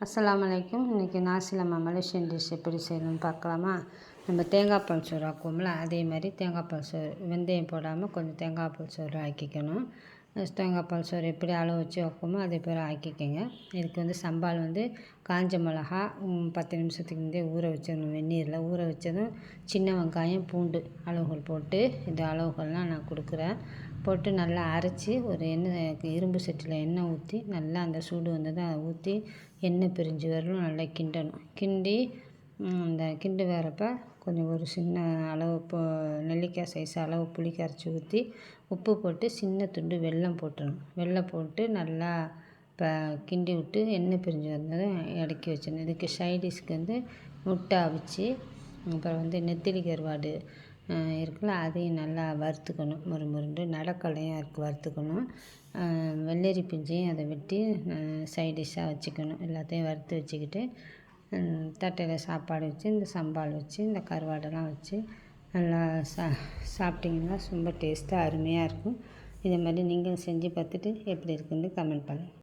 அஸ்லாம் வலைக்கும் இன்றைக்கி நாசிலம்மா மலேசியன் டிஷ் எப்படி செய்யணும்னு பார்க்கலாமா? நம்ம தேங்காய் பால் சோறு ஆக்குவோம்ல அதே மாதிரி தேங்காய் பால் சோறு வெந்தயம் போடாமல் கொஞ்சம் தேங்காய் பால் சோறு ஆக்கிக்கணும். தேங்காய் பால் சோறு எப்படி அளவு வச்சு வைப்போமோ அதே போல் ஆக்கிக்கோங்க. இதுக்கு வந்து சம்பால் வந்து காஞ்ச மிளகா பத்து நிமிஷத்துக்கு முந்தைய ஊற வச்சிடணும். வெந்நீரில் ஊற வச்சதும் சின்ன வெங்காயம் பூண்டு அளவுகள் போட்டு இந்த அளவுகள்லாம் நான் கொடுக்குறேன். போட்டு நல்லா அரைச்சி ஒரு எண்ணெய் இரும்பு சட்டியில் எண்ணெய் ஊற்றி நல்லா அந்த சூடு வந்ததும் அதை ஊற்றி எண்ணெய் பிரிஞ்சு வரலும் நல்லா கிண்டணும். கிண்டி அந்த கிண்டு வரப்போ கொஞ்சம் ஒரு சின்ன அளவு இப்போ நெல்லிக்காய் சைஸ் அளவு புளி கரைச்சி ஊற்றி உப்பு போட்டு சின்ன துண்டு வெல்லம் போட்டுடணும் வெல்லம் போட்டு நல்லா இப்போ கிண்டி விட்டு எண்ணெய் பிரிஞ்சு வந்ததும் இறக்கி வச்சிடணும். இதுக்கு சைடிஷ்க்கு வந்து முட்டை அவிச்சு அப்புறம் வந்து நெத்திலி கருவாடு இருக்குல்ல அதையும் நல்லா வறுத்துக்கணும். முறு முருண்டு நடக்கலையும் அதுக்கு வறுத்துக்கணும். வெள்ளரி பிஞ்சையும் அதை வெட்டி சைடிஷ்ஷாக வச்சுக்கணும். எல்லாத்தையும் வறுத்து வச்சுக்கிட்டு தட்டையில் சாப்பாடு வச்சு இந்த சம்பால் வச்சு இந்த கருவாடெல்லாம் வச்சு நல்லா சா சாப்பிட்டிங்கன்னா ரொம்ப டேஸ்ட்டாக அருமையாக இருக்கும். இதே மாதிரி நீங்களும் செஞ்சு பார்த்துட்டு எப்படி இருக்குதுன்னு கமெண்ட் பண்ணுங்கள்